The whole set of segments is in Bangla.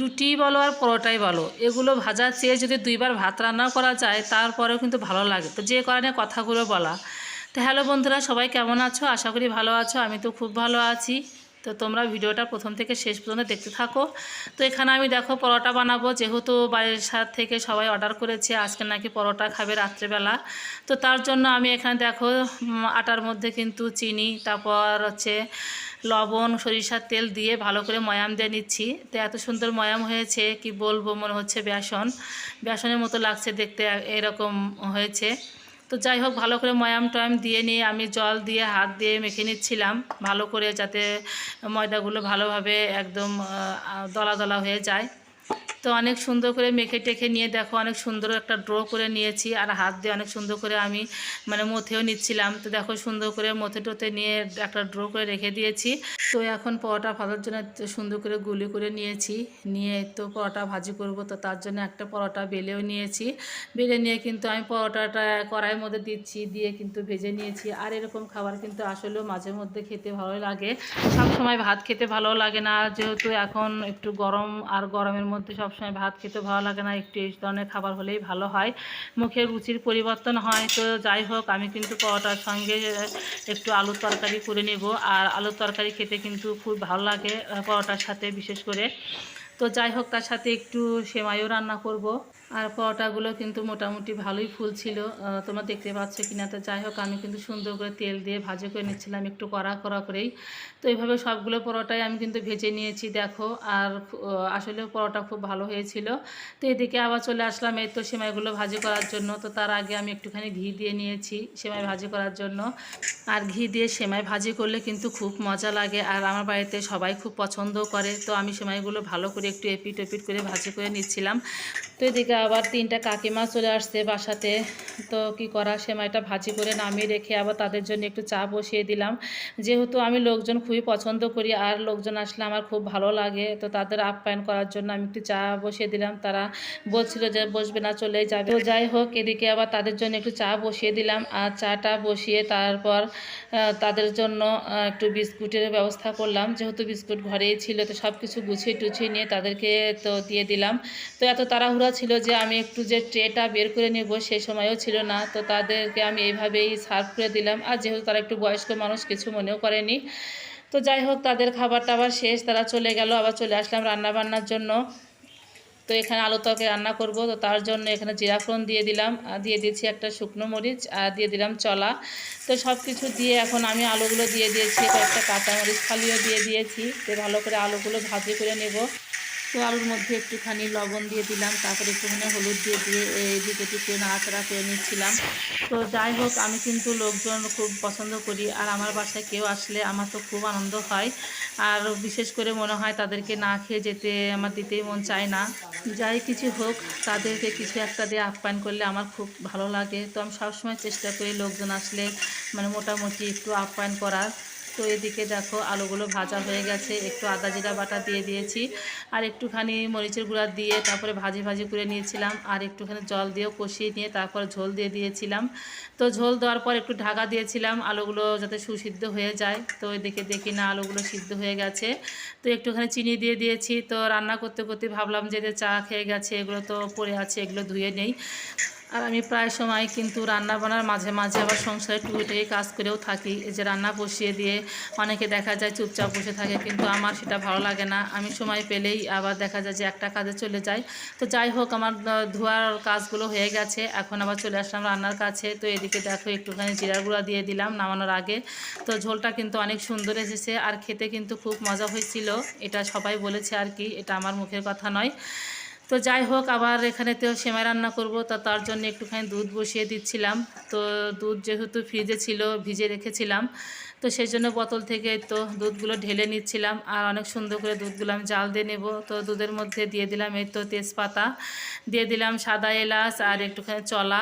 রুটি বলো আর পরোটাই বলো, এগুলো ভাজার চেয়ে যদি দুইবার ভাত রান্না করা যায়, তারপরেও কিন্তু ভালো লাগে। তো যে কারণে কথাগুলো বলা। তো হ্যালো বন্ধুরা, সবাই কেমন আছো? আশা করি ভালো আছো, আমি তো খুব ভালো আছি। তো তোমরা ভিডিওটা প্রথম থেকে শেষ পর্যন্ত দেখতে থাকো। তো এখানে আমি দেখো পরোটা বানাবো, যেহেতু বাড়ির সাথ থেকে সবাই অর্ডার করেছে, আজকে নাকি পরোটা খাবে রাত্রেবেলা। তো তার জন্য আমি এখানে দেখো আটার মধ্যে কিন্তু চিনি, তারপর হচ্ছে লবণ, সরিষার তেল দিয়ে ভালো করে ময়াম দিয়ে নিচ্ছি। তো এত সুন্দর ময়াম হয়েছে, কি বলব, মনে হচ্ছে বেসন। বেসনের মতো লাগছে দেখতে, এরকম হয়েছে। তো যাই হোক, ভালো করে ময়াম টয়াম দিয়ে নিয়ে আমি জল দিয়ে হাত দিয়ে মেখে নিচ্ছিলাম। ভালো করে যাতে ময়দাগুলো ভালোভাবে একদম দলা দলা হয়ে যায়। তো অনেক সুন্দর করে মেখে টেখে নিয়ে দেখো, অনেক সুন্দর একটা ড্র করে নিয়েছি আর হাত দিয়ে অনেক সুন্দর করে আমি মানে মথেও নিচ্ছিলাম। তো দেখো সুন্দর করে মথে টথে নিয়ে একটা ড্র করে রেখে দিয়েছি। তো এখন পরোটা ভাজার জন্য সুন্দর করে গুলি করে নিয়েছি। নিয়ে তো পরোটা ভাজি করব, তো তার জন্য একটা পরোটা বেলেও নিয়েছি। বেলে নিয়ে কিন্তু আমি পরোটাটা কড়াইয়ের মধ্যে দিচ্ছি, দিয়ে কিন্তু ভেজে নিয়েছি। আর এরকম খাবার কিন্তু আসলেও মাঝে মধ্যে খেতে ভালো লাগে। সব সময় ভাত খেতে ভালো লাগে না, যেহেতু এখন একটু গরম আর গরমের মধ্যে সবসময় ভাত খেতে ভালো লাগে না, একটু এই ধরনের খাবার হলেই ভালো হয়। মুখের রুচির পরিবর্তন হয়, তো যাই হোক, আমি কিন্তু পরোটার সঙ্গে একটু আলুর তরকারি করে নেব। আর আলুর তরকারি খেতে কিন্তু খুব ভালো লাগে পরোটার সাথে বিশেষ করে। তো যাই হোক, তার সাথে একটু সেমাইও রান্না করব। আর পরোটাগুলো কিন্তু মোটামুটি ভালোই ফুল ছিল। তোমরা দেখতে পাচ্ছ কিনা? তো যাই হোক, আমি কিন্তু সুন্দর করে তেল দিয়ে ভাজে করে নিচ্ছিলাম একটু কড়া কড়া করেই। তো এইভাবে সবগুলো পরোটাই আমি কিন্তু ভেজে নিয়েছি, দেখো। আর আসলে পরোটা খুব ভালো হয়েছিল। তো এদিকে আবার চলে আসলাম এই তো সেমাইগুলো ভাজি করার জন্য। তো তার আগে আমি একটুখানি ঘি দিয়ে নিয়েছি সেমাই ভাজি করার জন্য। আর ঘি দিয়ে সেমাই ভাজি করলে কিন্তু খুব মজা লাগে। আর আমার বাড়িতে সবাই খুব পছন্দ করে। তো আমি সেমাইগুলো ভালো করে একটু এপিট এপিট করে ভাজি করে নিচ্ছিলাম। তো এদিকে আবার তিনটা কাকিমা চলে আসছে বাসাতে। তো কি করা, সেমাইটা ভাজি করে নামিয়ে রেখে আবার তাদের জন্য একটু চা বসিয়ে দিলাম। যেহেতু আমি লোকজন খুবই পছন্দ করি আর লোকজন আসলে আমার খুব ভালো লাগে, তো তাদের আপ্যায়ন করার জন্য আমি একটু চা বসিয়ে দিলাম। তারা বলছিল যে বসবে না চলে যাবে। তো যাই হোক, এদিকে আবার তাদের জন্য একটু চা বসিয়ে দিলাম আর চাটা বসিয়ে তারপর তাদের জন্য একটু বিস্কুটের ব্যবস্থা করলাম। যেহেতু বিস্কুট ঘরেই ছিল, তো সব কিছু গুছিয়ে টুছিয়ে নিয়ে তাদেরকে তো দিয়ে দিলাম। তো এত তাড়াহুড়া ছিল যে আমি একটু যে ট্রেটা বের করে নেব সেই সময়ও ছিল না, তো তাদেরকে আমি এইভাবেই সার্ভ করে দিলাম। আর যেহেতু তারা একটু বয়স্ক মানুষ, কিছু মনেও করেনি। তো যাই হোক, তাদের খাবার টাবার শেষ, তারা চলে গেল, আবার চলে আসলাম রান্না বান্নার জন্য। তো এখানে আলু তরকারি রান্না করব, তো তার জন্য এখানে জিরা দিয়ে দিলাম, আর দিয়ে দিয়েছি একটা শুকনো মরিচ, আর দিয়ে দিলাম চলা। তো সব কিছু দিয়ে এখন আমি আলুগুলো দিয়ে দিয়েছি, কয়েকটা কাঁচামরিচ ফালিও দিয়ে দিয়েছি, তো ভালো করে আলুগুলো ভাজি করে নেব। তো আলুর মধ্যে একটুখানি লবণ দিয়ে দিলাম, তারপরে একটুখানি হলুদ দিয়ে দিয়ে এদিকে একটু নাড়াচাড়া করে নিচ্ছিলাম। তো যাই হোক, আমি কিন্তু লোকজন খুব পছন্দ করি, আর আমার বাসায় কেউ আসলে আমার তো খুব আনন্দ হয়। আর বিশেষ করে মনে হয় তাদেরকে না খেয়ে যেতে আমার দিতেই মন চায় না। যাই কিছু হোক, তাদেরকে কিছু একটা দিয়ে আপ্যায়ন করলে আমার খুব ভালো লাগে। তো আমি সবসময় চেষ্টা করি লোকজন আসলে মানে মোটামুটি একটু আপ্যায়ন করার। তো এদিকে দেখো আলুগুলো ভাজা হয়ে গেছে। একটু আদা জিরা বাটা দিয়ে দিয়েছি আর একটুখানি মরিচের গুঁড়া দিয়ে তারপরে ভাজি ভাজি করে নিয়েছিলাম আর একটুখানি জল দিয়েও কষিয়ে নিয়ে তারপর ঝোল দিয়ে দিয়েছিলাম। তো ঝোল দেওয়ার পর একটু ঢাকা দিয়েছিলাম, আলুগুলো যাতে সুসিদ্ধ হয়ে যায়। তো এদিকে দেখি না আলুগুলো সিদ্ধ হয়ে গেছে। তো একটুখানি চিনি দিয়ে দিয়েছি। তো রান্না করতে করতে ভাবলাম যে চা খেয়ে গেছে, এগুলো তো পড়ে আছে, এগুলো ধুয়ে নেই। আর আমি প্রায় সময় কিন্তু রান্না বান্নার মাঝে মাঝে আবার সংসারে টুকিটাকি কাজ করেও থাকি। এই যে রান্না বসিয়ে দিয়ে অনেকে দেখা যায় চুপচাপ বসে থাকে, কিন্তু আমার সেটা ভালো লাগে না। আমি সময় পেলেই আবার দেখা যায় যে একটা কাজে চলে যাই। তো যাই হোক, আমার ধোয়ার কাজগুলো হয়ে গেছে। এখন আবার চলে আসলাম রান্নার কাছে। তো এদিকে দেখো, একটুখানি জিরার গুঁড়া দিয়ে দিলাম নামানোর আগে। তো ঝোলটা কিন্তু অনেক সুন্দর এসেছে আর খেতে কিন্তু খুব মজা হয়েছিল। এটা সবাই বলেছে আর কি, এটা আমার মুখের কথা নয়। তো যাই হোক, আবার এখানে তো সেমাই রান্না করব। তা তার জন্য একটুখানি দুধ বসিয়ে দিচ্ছিলাম। তো দুধ যেহেতু ফ্রিজে ছিল, ভিজে রেখেছিলাম। তো সেই জন্য বোতল থেকে তো দুধগুলো ঢেলে নিচ্ছিলাম। আর অনেক সুন্দর করে দুধগুলো আমি জাল দিয়ে নেব। তো দুধের মধ্যে দিয়ে দিলাম এই তো তেজপাতা। দিয়ে দিলাম সাদা এলাচ আর একটুখানি চলা।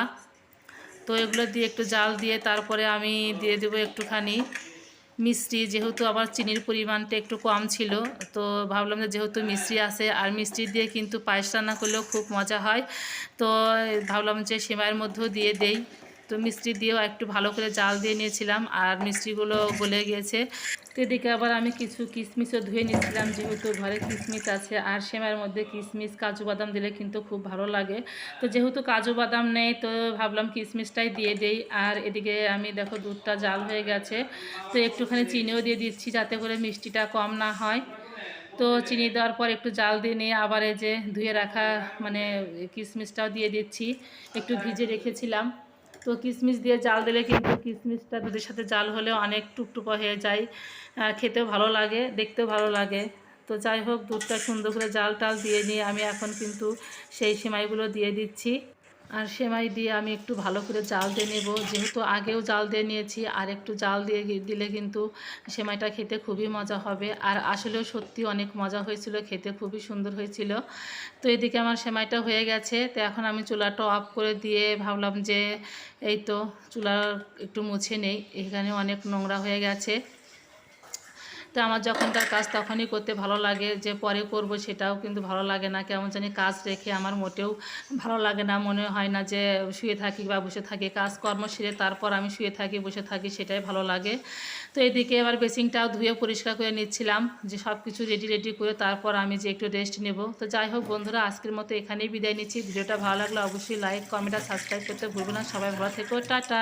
তো এগুলো দিয়ে একটু জাল দিয়ে তারপরে আমি দিয়ে দেবো একটুখানি মিষ্টি, যেহেতু আবার চিনির পরিমাণটা একটু কম ছিল, তো ভাবলাম যে যেহেতু মিষ্টি আছে আর মিষ্টি দিয়ে কিন্তু পায়েস রান্না করলেও খুব মজা হয়। তো ভাবলাম যে সেমাইয়ের মধ্যেও দিয়ে দেই। তো মিষ্টি দিয়েও একটু ভালো করে জাল দিয়ে নিয়েছিলাম আর মিষ্টিগুলো গলে গিয়েছে। তো এদিকে আবার আমি কিছু কিশমিশও ধুয়ে নিয়েছিলাম, যেহেতু ঘরে কিশমিশ আছে আর সেমাইয়ের মধ্যে কিশমিশ, কাজু বাদাম দিলে কিন্তু খুব ভালো লাগে। তো যেহেতু কাজু বাদাম নেই, তো ভাবলাম কিশমিশটাই দিয়ে দেই। আর এদিকে আমি দেখো দুধটা জাল হয়ে গেছে, তো একটুখানি চিনিও দিয়ে দিচ্ছি যাতে করে মিষ্টিটা কম না হয়। তো চিনি দেওয়ার পর একটু জাল দিয়ে নিয়ে আবার এই যে ধুয়ে রাখা মানে কিশমিশটাও দিয়ে দিচ্ছি, একটু ভিজে রেখেছিলাম। তো কিশমিশ দিয়ে জাল দিলে কিন্তু কিশমিশটা দুধের সাথে জাল হলে অনেক টুকটুকো হয়ে যায় খেতেও ভালো লাগে, দেখতেও ভালো লাগে। তো যাই হোক, দুধটা সুন্দর করে জাল টাল দিয়ে নিয়ে আমি এখন কিন্তু সেই সেমাইগুলো দিয়ে দিচ্ছি। আর সেমাই দিয়ে আমি একটু ভালো করে জাল দিয়ে নেব। যেহেতু আগেও জাল দিয়ে নিয়েছি, আর একটু জাল দিয়ে দিলে কিন্তু সেমাইটা খেতে খুবই মজা হবে। আর আসলেও সত্যি অনেক মজা হয়েছিল, খেতে খুবই সুন্দর হয়েছিল। তো এদিকে আমার সেমাইটা হয়ে গেছে। তো এখন আমি চুলাটা অফ করে দিয়ে ভাবলাম যে, এই তো চুলা একটু মুছে নেই, এখানে অনেক নোংরা হয়ে গেছে। তো আমার যখনকার কাজ তখনই করতে ভালো লাগে, যে পরে করব সেটাও কিন্তু ভালো লাগে না। কেমন জানি কাজ রেখে আমার মোটেও ভালো লাগে না, মনে হয় না যে শুয়ে থাকি বা বসে থাকি। কাজকর্ম সেরে তারপর আমি শুয়ে থাকি, বসে থাকি, সেটাই ভালো লাগে। তো এদিকে এবার বেসিংটাও ধুয়ে পরিষ্কার করে নিচ্ছিলাম, যে সব কিছু রেডি রেডি করে তারপর আমি যে একটু রেস্ট নেব। তো যাই হোক বন্ধুরা, আজকের মতো এখানেই বিদায় নিচ্ছি। ভিডিওটা ভালো লাগলে অবশ্যই লাইক কমেন্ট আর সাবস্ক্রাইব করতে ভুলবেন না। সবাই ভালো থেকো, টাটা।